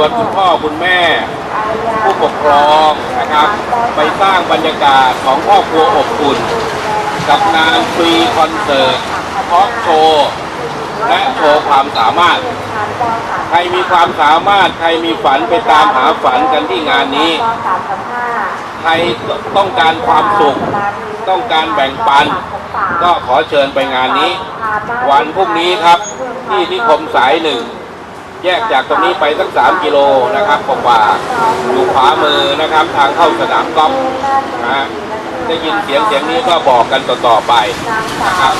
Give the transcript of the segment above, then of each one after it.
วนคุณพ่อคุณแม่ ผู้ปกครองนะครับ ไปสร้างบรรยากาศของครอบครัวอบอุ่น กับงานฟรีคอนเสิร์ตทอล์กโชว์และโชว์ความสามารถ ใครมีความสามารถ ใครมีฝันไปตามหาฝันกันที่งานนี้ ใครต้องการความสุข ต้องการแบ่งปัน ก็ขอเชิญไปงานนี้ วันพรุ่งนี้ครับ ที่นิคมสายหนึ่ง แยกจากตรงนี้ไปสักสามกิโลนะครับกว่าๆอยู่ขวามือนะครับ ทางเข้าสนามกอล์ฟนะฮะได้ยินเสียงเสียงนี้ก็บอกกันต่อๆไปนะครับ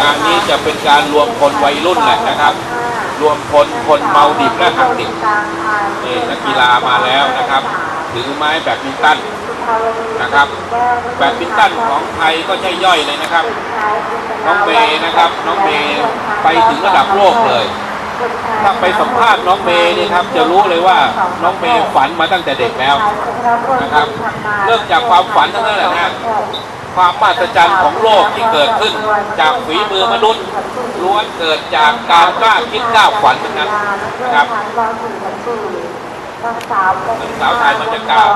งานนี้จะเป็นการรวมคนวัยรุ่นแหละนะครับ รวมคนคนเมาดิบและหักดิบนี่นักกีฬามาแล้วนะครับ ถือไม้แบดมินตันนะครับแบดมินตันของไทยก็ใช่ย่อยเลยนะครับ น้องเมย์นะครับ น้องเมย์ไปถึงระดับโลกเลย ถ้าไปสัมภาษณ์น้องเมย์นี่ครับจะรู้เลยว่าน้องเมย์ฝันมาตั้งแต่เด็กแล้วนะครับเริ่มจากความฝันทั้งนั้นแหละนะความมหัศจรรย์ของโลกที่เกิดขึ้น จากฝีมือมนุษย์ล้วนเกิดจากการกล้าคิดกล้าฝันทั้งนั้นนะครับสาวสาวไทยมันจะกล่าว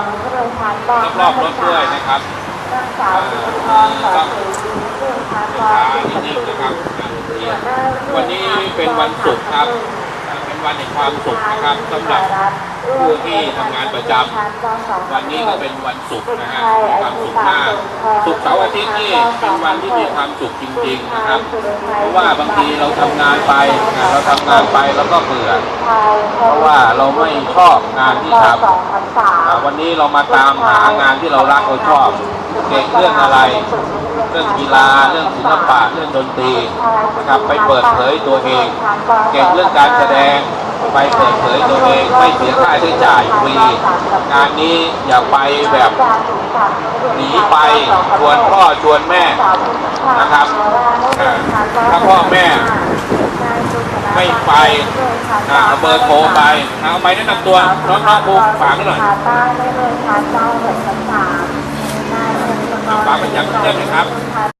รอบรถด้วยนะครับสาวทองสาวสีทางช้านิดนึงนะครับ วันนี้เป็นวันศุกร์ครับ เป็นวันแห่งความสุขนะครับสำหรับผู้ที่ทำงานประจำวันนี้ก็เป็นวันศุกร์นะฮะมีความสุขมากศุกร์เสาร์อาทิตย์นี่เป็นวันที่มีความสุขจริง ๆนะครับ เพราะว่าบางทีเราทำงานไปนเราทำงานไปแล้วก็เบื่อ เพราะว่าเราไม่ชอบงานที่ทำสองพันสามวันนี้เรามาตามหางานที่เรารักเราชอบเก่งเรื่องอะไร เรื่องกีฬาเรื่องศิลปะเรื่องดนตรีนะครับไปเปิดเผยตัวเอง เก่งเรื่องการแสดงไปเปิดเผยตัวเองไม่เสียค่าใช้จ่ายฟรีงานนี้อย่าไปแบบหนีไปชวนพ่อชวนแม่นะครับถ้าพ่อแม่ไม่ไปเอาเบอร์โทรไปเอาไปแนะนำตัวน้องๆครูฝากไว้หน่อย ขาใต้ได้เลยค่ากพันสามฝากไปยังเพื่อนน่อยครับ